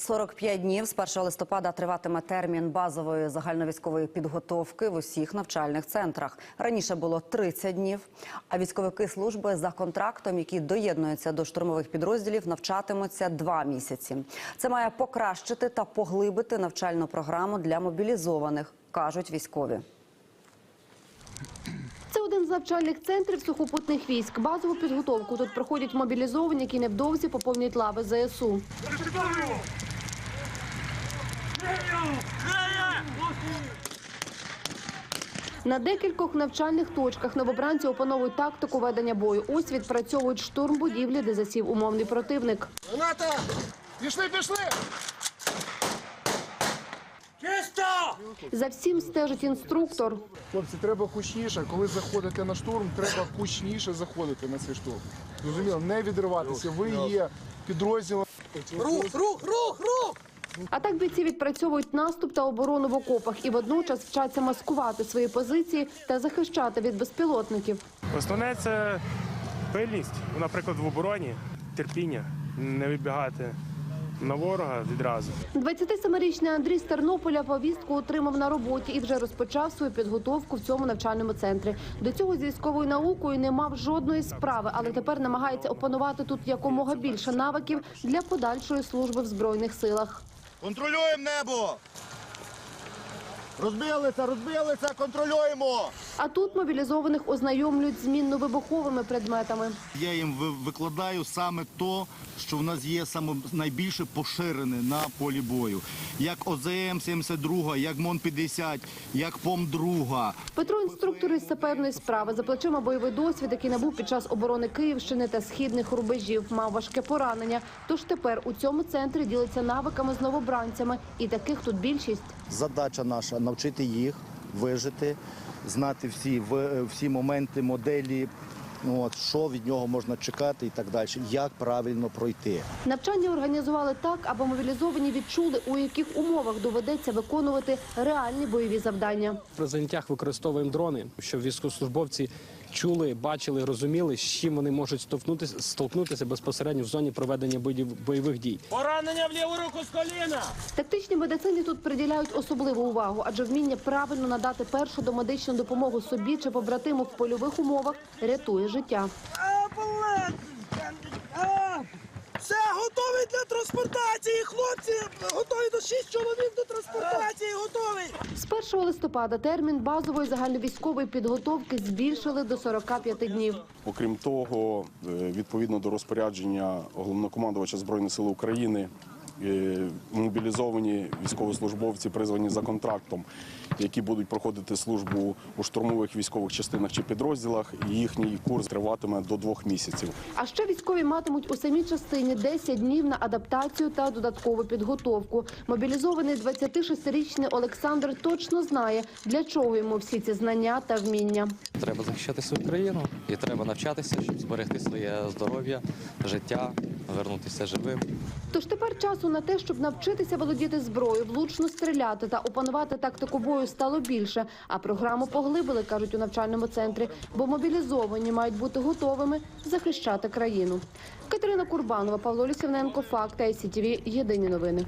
45 днів з 1 листопада триватиме термін базової загальновійськової підготовки в усіх навчальних центрах. Раніше було 30 днів. А військовики служби за контрактом, які доєднуються до штурмових підрозділів, навчатимуться два місяці. Це має покращити та поглибити навчальну програму для мобілізованих, кажуть військові. Один з навчальних центрів сухопутних військ. Базову підготовку тут проходять мобілізовані, які невдовзі поповнюють лави ЗСУ. На декількох навчальних точках новобранці опановують тактику ведення бою. Ось відпрацьовують штурм будівлі, де засів умовний противник. Граната! Пішли, пішли! За всім стежить інструктор. Хлопці, треба гучніше. Коли заходите на штурм, треба гучніше заходити на цей штурм. Зрозуміло, не відриватися. Ви є підрозділом. Рух, рух, рух, рух! А так бійці відпрацьовують наступ та оборону в окопах і водночас вчаться маскувати свої позиції та захищати від безпілотників. Основне це пильність, наприклад, в обороні, терпіння, не вибігати на ворога відразу. 27-річний Андрій з Тернополя повістку отримав на роботі і вже розпочав свою підготовку в цьому навчальному центрі. До цього з військовою наукою не мав жодної справи, але тепер намагається опанувати тут якомога більше навиків для подальшої служби в збройних силах. Контролюємо небо! Розбилися, розбилися, контролюємо! А тут мобілізованих ознайомлюють з мінно-вибуховими предметами. Я їм ви- викладаю саме то, що в нас є саме найбільше поширене на полі бою. Як ОЗМ-72, як МОН-50, як ПОМ-2. Петро інструктор із саперної справи за плечима бойовий досвід, який набув під час оборони Київщини та східних рубежів, мав важке поранення. Тож тепер у цьому центрі ділиться навиками з новобранцями, і таких тут більшість. Задача наша навчити їх вижити, знати всі, в- всі моменти, моделі, от, що від нього можна чекати і так далі, як правильно пройти. Навчання організували так, аби мобілізовані відчули, у яких умовах доведеться виконувати реальні бойові завдання. При заняттях використовуємо дрони, щоб військовослужбовці чули, бачили, розуміли, з чим вони можуть столкнутися, столкнутися безпосередньо в зоні проведення бойов- бойових дій. Поранення в ліву руку з коліна! Тактичній медицині тут приділяють особливу увагу, адже вміння правильно надати першу домедичну допомогу собі чи побратиму в польових умовах рятує життя. Все, готовий для транспортації, хлопці! Готові до 6 чоловік до транспортації, готовий! З 1 листопада термін базової загальновійськової підготовки збільшили до 45 днів. Окрім того, е, відповідно до розпорядження головнокомандувача Збройних сил України, мобілізовані військовослужбовці, призвані за контрактом, які будуть проходити службу у штурмових військових частинах чи підрозділах, їхній курс триватиме до двох місяців. А ще військові матимуть у самій частині 10 днів на адаптацію та додаткову підготовку. Мобілізований 26-річний Олександр точно знає, для чого йому всі ці знання та вміння. Треба захищати свою країну і треба навчатися, щоб зберегти своє здоров'я, життя, вернутися живим. Тож тепер часу на те, щоб навчитися володіти зброєю, влучно стріляти та опанувати тактику бою стало більше. А програму поглибили, кажуть у навчальному центрі, бо мобілізовані мають бути готовими захищати країну. Катерина Курбанова, Павло Лісівненко, Факт ICTV, Єдині новини.